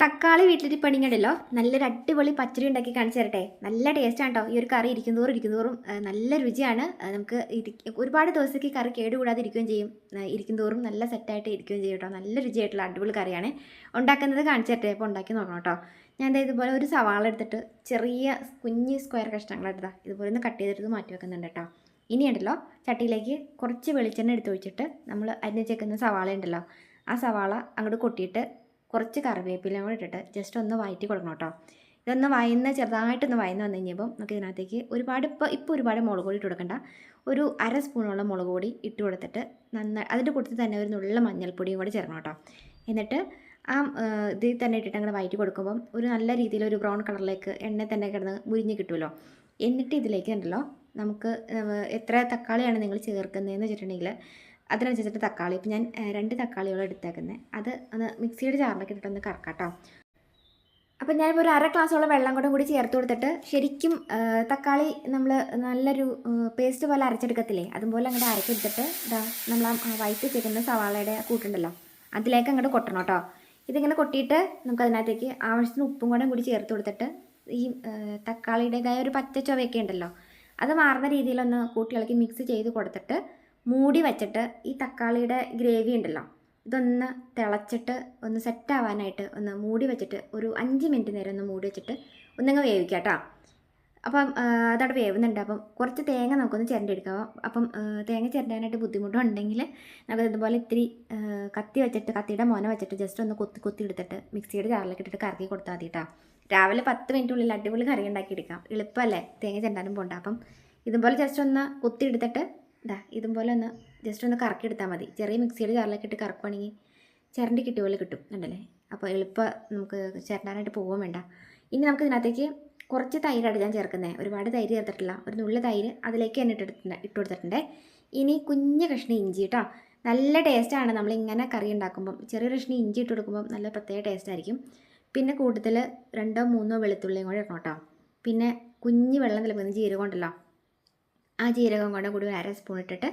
തക്കാളി വീട്ടിലിട്ട് പണിങ്ങണ്ടല്ലോ നല്ലൊരു അടിപൊളി പച്ചരി ഉണ്ടാക്കി കാണിച്ചു തരട്ടെ. നല്ല ടേസ്റ്റാണ് കേട്ടോ ഈ ഒരു കറി ഇരിക്കുന്നതോറും ഇരിക്കുന്നതോറും നല്ല രുചിയാണ്. നമുക്ക് ഒരുപാട് ദിവസത്തേക്ക് കറി കേടുകൂടാതെ ഇരിക്കുകയും ചെയ്യും. ഇരിക്കുന്നതോറും നല്ല സെറ്റായിട്ട് ഇരിക്കുകയും ചെയ്യും കേട്ടോ നല്ല രുചിയായിട്ടുള്ള അടിപൊളി കറിയാണ്. ഉണ്ടാക്കുന്നത് കാണിച്ചു തരട്ടെ. അപ്പോൾ ഉണ്ടാക്കി നോക്കണം കേട്ടോ ഞാൻ ഇതുപോലെ ഒരു സവാള എടുത്തിട്ട് ചെറിയ കുഞ്ഞ് സ്ക്വയർ കഷ്ണങ്ങൾ എടുത്താൽ ഇതുപോലെ ഒന്ന് കട്ട് ചെയ്തെടുത്ത് മാറ്റി വെക്കുന്നുണ്ട് കേട്ടോ ഇനി ഉണ്ടല്ലോ ചട്ടിയിലേക്ക് കുറച്ച് വെളിച്ചെണ്ണ എടുത്ത് ഒഴിച്ചിട്ട് നമ്മൾ അരിഞ്ഞ് ചേക്കുന്ന സവാള ഉണ്ടല്ലോ ആ സവാള അങ്ങോട്ട് കൊട്ടിയിട്ട് കുറച്ച് കറിവേപ്പിലയും കൂടി ഇട്ടിട്ട് ജസ്റ്റ് ഒന്ന് വഴറ്റി കൊടുക്കണം കേട്ടോ ഇതൊന്ന് വയന്ന് ചെറുതായിട്ടൊന്ന് വയന്ന് വന്നു കഴിഞ്ഞപ്പോൾ നമുക്ക് ഇതിനകത്തേക്ക് ഒരുപാട് ഇപ്പോൾ ഇപ്പോൾ ഒരുപാട് മുളക് പൊടി ഇട്ട് കൊടുക്കണ്ട. ഒരു അര സ്പൂണോളം മുളക് പൊടി ഇട്ട് കൊടുത്തിട്ട് നന്നായി അതിന്റെ കൂട്ടത്തിൽ തന്നെ ഒരു നുള്ള മഞ്ഞൾപ്പൊടിയും കൂടി ചേർക്കണം കേട്ടോ എന്നിട്ട് ആ, ഇതിൽ തന്നെ ഇട്ടിട്ട് അങ്ങനെ വയറ്റി കൊടുക്കുമ്പം ഒരു നല്ല രീതിയിൽ ഒരു ബ്രൗൺ കളറിലേക്ക് എണ്ണ തന്നെ കിടന്ന് മുരിഞ്ഞ് കിട്ടുമല്ലോ എന്നിട്ട് ഇതിലേക്ക് ഉണ്ടല്ലോ നമുക്ക് എത്ര തക്കാളിയാണ് നിങ്ങൾ ചേർക്കുന്നതെന്ന് വെച്ചിട്ടുണ്ടെങ്കിൽ അതിനനുസരിച്ചിട്ട് തക്കാളി. ഇപ്പം ഞാൻ രണ്ട് തക്കാളിയോളം എടുത്തേക്കുന്നത് അത് ഒന്ന് മിക്സിയുടെ ജാറിലേക്ക് ഇട്ടിട്ടൊന്ന് കറക്കാട്ടോ അപ്പം ഞാനിപ്പോൾ ഒരു അര ഗ്ലാസ്സോളം വെള്ളം കൂടെ കൂടി ചേർത്ത് കൊടുത്തിട്ട് ശരിക്കും തക്കാളി നമ്മൾ നല്ലൊരു പേസ്റ്റ് പോലെ അരച്ചെടുക്കത്തില്ലേ? അതുപോലെ അങ്ങോട്ട് അരച്ചെടുത്തിട്ട് ഇതാ നമ്മൾ ആ വൈറ്റ് ചേക്കുന്ന സവാളയുടെ കൂട്ടുണ്ടല്ലോ? അതിലേക്ക് അങ്ങോട്ട് കൊട്ടണം കേട്ടോ ഇതിങ്ങനെ കൊട്ടിയിട്ട് നമുക്ക് അതിനകത്തേക്ക് ആവശ്യത്തിന് ഉപ്പും കൂടെ കൂടി ചേർത്ത് കൊടുത്തിട്ട് ഈ തക്കാളിയുടേതായ ഒരു പച്ച ചുവയൊക്കെ ഉണ്ടല്ലോ? അത് മാറുന്ന രീതിയിലൊന്ന് കൂട്ടികളൊക്കെ മിക്സ് ചെയ്ത് കൊടുത്തിട്ട് മൂടി വച്ചിട്ട് ഈ തക്കാളിയുടെ ഗ്രേവി ഉണ്ടല്ലോ ഇതൊന്ന് തിളച്ചിട്ട് ഒന്ന് സെറ്റ് ആവാനായിട്ട് ഒന്ന് മൂടി വെച്ചിട്ട് ഒരു അഞ്ച് മിനിറ്റ് നേരം ഒന്ന് മൂടി വെച്ചിട്ട് ഒന്നങ്ങ് വേവിക്കുക കേട്ടോ. അപ്പം അതവിടെ വേവുന്നുണ്ട്. അപ്പം കുറച്ച് തേങ്ങ നമുക്കൊന്ന് ചിരണ്ടെടുക്കാം അപ്പം തേങ്ങ ചിരണ്ടാനായിട്ട് ബുദ്ധിമുട്ടുണ്ടെങ്കിൽ നമുക്ക് ഇതുപോലെ ഇത്തിരി കത്തി വെച്ചിട്ട് കത്തിയുടെ മോന വെച്ചിട്ട് ജസ്റ്റ് ഒന്ന് കൊത്തി കൊത്തി എടുത്തിട്ട് മിക്സിയുടെ ജാറിലേക്ക് ഇട്ടിട്ട് കറക്കി കൊടുത്താൽ മതി കേട്ടോ. രാവിലെ പത്ത് മിനിറ്റിനുള്ളിൽ അടിപൊളി കറി ഉണ്ടാക്കി എടുക്കാം എളുപ്പമല്ലേ? തേങ്ങ ചിരണ്ടാനും പോണ്ട. അപ്പം ഇതുപോലെ ജസ്റ്റ് ഒന്ന് കൊത്തി എടുത്തിട്ട് ഇതാ ഇതുപോലെ ഒന്ന് ജസ്റ്റ് ഒന്ന് കറക്കി എടുത്താൽ മതി. ചെറിയ മിക്സിയുടെ ജാറിലേക്ക് ഇട്ട് കറക്കുവാണെങ്കിൽ ചിരണ്ടി കിട്ടിയ പോലെ കിട്ടും ഉണ്ടല്ലേ അപ്പോൾ എളുപ്പം നമുക്ക് ചിരണ്ടാനായിട്ട് പോകാൻ വേണ്ട. ഇനി നമുക്ക് ഇതിനകത്തേക്ക് കുറച്ച് തൈരാണ് ഞാൻ ചേർക്കുന്നത് ഒരുപാട് തൈര് ചേർത്തിട്ടില്ല. ഒരു നുള്ള തൈര് അതിലേക്ക് തന്നെ ഇട്ടെടുത്തിട്ടുണ്ട് ഇട്ട് കൊടുത്തിട്ടുണ്ട്. ഇനി കുഞ്ഞ് കഷ്ണം ഇഞ്ചി കേട്ടോ നല്ല ടേസ്റ്റാണ് നമ്മൾ ഇങ്ങനെ കറി ഉണ്ടാക്കുമ്പം. ചെറിയ കഷ്ണം ഇഞ്ചി ഇട്ട് കൊടുക്കുമ്പം നല്ല പ്രത്യേക ടേസ്റ്റ് ആയിരിക്കും. പിന്നെ കൂടുതൽ രണ്ടോ മൂന്നോ വെളുത്തുള്ളിയും കൂടെ ഇടണം കേട്ടോ പിന്നെ കുഞ്ഞ് വെള്ളം തിളപ്പിക്കുന്ന ജീരകം ഉണ്ടല്ലോ. ആ ജീരകം കൂടെ കൂടി ഒരു അര സ്പൂൺ ഇട്ടിട്ട്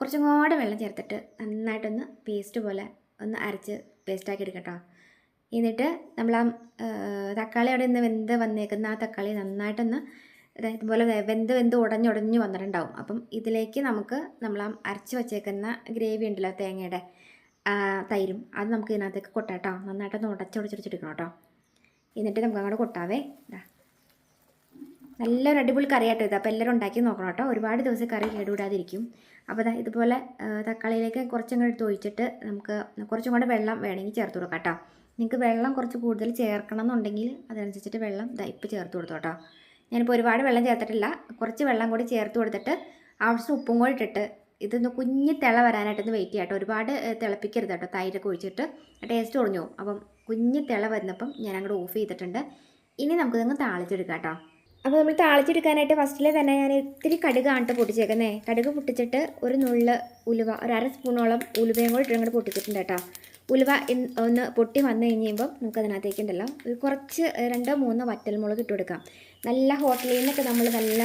കുറച്ചും കൂടെ വെള്ളം ചേർത്തിട്ട് നന്നായിട്ടൊന്ന് പേസ്റ്റ് പോലെ ഒന്ന് അരച്ച് പേസ്റ്റാക്കി എടുക്കട്ടോ. എന്നിട്ട് നമ്മൾ ആ തക്കാളി അവിടെ നിന്ന് വെന്ത് വന്നേക്കുന്ന ആ തക്കാളി നന്നായിട്ടൊന്ന് ഇതുപോലെ വെന്ത് വെന്ത് ഉടഞ്ഞുടഞ്ഞ് വന്നിട്ടുണ്ടാവും. അപ്പം ഇതിലേക്ക് നമുക്ക് നമ്മൾ ആ അരച്ച് വച്ചേക്കുന്ന ഗ്രേവി ഉണ്ടല്ലോ തേങ്ങയുടെ തൈരും അത് നമുക്ക് ഇതിനകത്തേക്ക് കൊട്ടാട്ടോ. നന്നായിട്ടൊന്ന് ഉടച്ചുടച്ചെടുക്കണം കേട്ടോ. എന്നിട്ട് നമുക്ക് അങ്ങോട്ട് കൊട്ടാവേ. ഇതാ നല്ലൊരു അടിപൊളി കറിയാട്ടോ ഇത്. അപ്പോൾ എല്ലാവരും ഉണ്ടാക്കി നോക്കണം കേട്ടോ. ഒരുപാട് ദിവസം കറി കേടുവിടാതിരിക്കും. അപ്പോൾ ദാ ഇതുപോലെ തക്കാളിയിലേക്ക് കുറച്ചും കൂടി എടുത്ത് ഒഴിച്ചിട്ട് നമുക്ക് കുറച്ചും കൂടെ വെള്ളം വേണമെങ്കിൽ ചേർത്ത് കൊടുക്കാം കേട്ടോ. നിങ്ങൾക്ക് വെള്ളം കുറച്ച് കൂടുതൽ ചേർക്കണം എന്നുണ്ടെങ്കിൽ അതനുസരിച്ചിട്ട് വെള്ളം ദാ ഇപ്പോൾ ചേർത്ത് കൊടുത്തു കേട്ടോ. ഞാനിപ്പോൾ ഒരുപാട് വെള്ളം ചേർത്തിട്ടില്ല. കുറച്ച് വെള്ളം കൂടി ചേർത്ത് കൊടുത്തിട്ട് ആവശ്യത്തിന് ഉപ്പും കൂടി ഇട്ടിട്ട് ഇതൊന്ന് കുഞ്ഞ് തിള വരാനായിട്ടൊന്ന് വെയിറ്റ് ചെയ്യാം കേട്ടോ ഒരുപാട് തിളപ്പിക്കരുത് കേട്ടോ. തൈരൊക്കെ ഒഴിച്ചിട്ട് ടേസ്റ്റ് ഒളിഞ്ഞു പോകും. അപ്പം കുഞ്ഞ് തിള വരുന്നപ്പം ഞാൻ അങ്ങോട്ട് ഓഫ് ചെയ്തിട്ടുണ്ട്. ഇനി നമുക്കിതങ്ങ് താളിച്ചെടുക്കാം കേട്ടോ. അപ്പോൾ നമ്മൾ താളിച്ചെടുക്കാനായിട്ട് ഫസ്റ്റിലെ തന്നെ ഞാൻ ഇത്തിരി കടുകാണ് പൊട്ടിച്ചേക്കുന്നത് പൊട്ടിച്ചേക്കുന്നേ. കടുക് പൊട്ടിച്ചിട്ട് ഒരു നുള്ള് ഉലുവ ഒരു അര സ്പൂണോളം ഉലുവയും കൂടി ഇട്ട് പൊട്ടിച്ചിട്ടുണ്ട് കേട്ടോ ഉലുവ ഒന്ന് പൊട്ടി വന്നു കഴിഞ്ഞുമ്പോൾ നമുക്ക് അതിനകത്തേക്ക് ഉണ്ടല്ലോ ഒരു കുറച്ച് രണ്ടോ മൂന്നോ വറ്റൽമുളക് ഇട്ട് കൊടുക്കാം. നല്ല ഹോട്ടലിൽ നിന്നൊക്കെ നമ്മൾ നല്ല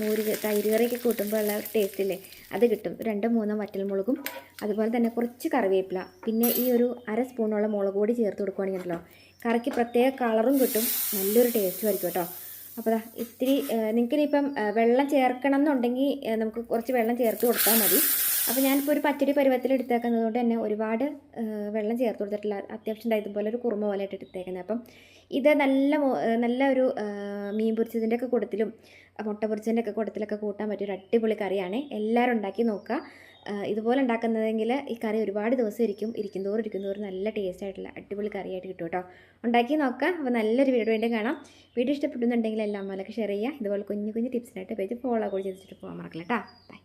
മോര് തൈര് കറിയൊക്കെ കൂട്ടുമ്പോൾ ഉള്ള ടേസ്റ്റ് ഇല്ലേ അത് കിട്ടും. രണ്ടോ മൂന്നോ വറ്റൽമുളകും അതുപോലെ തന്നെ കുറച്ച് കറിവേപ്പില പിന്നെ ഈ ഒരു അര സ്പൂണോളം മുളക് പൊടി ചേർത്ത് കൊടുക്കുകയാണെങ്കിൽ കറിക്ക് പ്രത്യേക കളറും കിട്ടും നല്ലൊരു ടേസ്റ്റും ആയിരിക്കും കേട്ടോ അപ്പോൾ ഇത്തിരി നിങ്ങൾക്കിനിപ്പം വെള്ളം ചേർക്കണം എന്നുണ്ടെങ്കിൽ നമുക്ക് കുറച്ച് വെള്ളം ചേർത്ത് കൊടുത്താൽ മതി. അപ്പോൾ ഞാനിപ്പോൾ ഒരു പച്ചടി പരുവത്തിൽ എടുത്തേക്കുന്നത് കൊണ്ട് തന്നെ ഒരുപാട് വെള്ളം ചേർത്ത് കൊടുത്തിട്ടില്ല. അത്യാവശ്യം ഇതുപോലെ ഒരു കുറുമ പോലെ ആയിട്ട് എടുത്തേക്കുന്നത് അപ്പം ഇത് നല്ല നല്ല ഒരു മീൻ പൊരിച്ചതിന്റെ ഒക്കെ കൂട്ടത്തിലും മുട്ട പൊരിച്ചതിന്റെ ഒക്കെ കൂട്ടത്തിലൊക്കെ കൂട്ടാൻ പറ്റിയ ഒരു അടിപൊളി കറിയാണ്. എല്ലാവരും ഉണ്ടാക്കി നോക്കുക. ഇതുപോലെ ഉണ്ടാക്കുന്നതെങ്കിൽ ഈ കറി ഒരുപാട് ദിവസം ഇരിക്കും ഇരിക്കും തോറും ഇരിക്കും തോറും നല്ല ടേസ്റ്റ് ആയിട്ടുള്ള അടിപൊളി കറിയായിട്ട് കിട്ടും കേട്ടോ. ഉണ്ടാക്കി നോക്കാം. അപ്പോൾ നല്ലൊരു വീഡിയോ വേണ്ടി കാണാം. വീഡിയോ ഇഷ്ടപ്പെടുന്നുണ്ടെങ്കിൽ എല്ലാം അമ്മലൊക്കെ ഷെയർ ചെയ്യുക. ഇതുപോലെ കുഞ്ഞു കുഞ്ഞു ടിപ്സിനായിട്ട് പേജ് ഫോളോ കൂടി ചെയ്തിട്ട് പോകാൻ മറക്കില്ല കേട്ടോ. ബൈ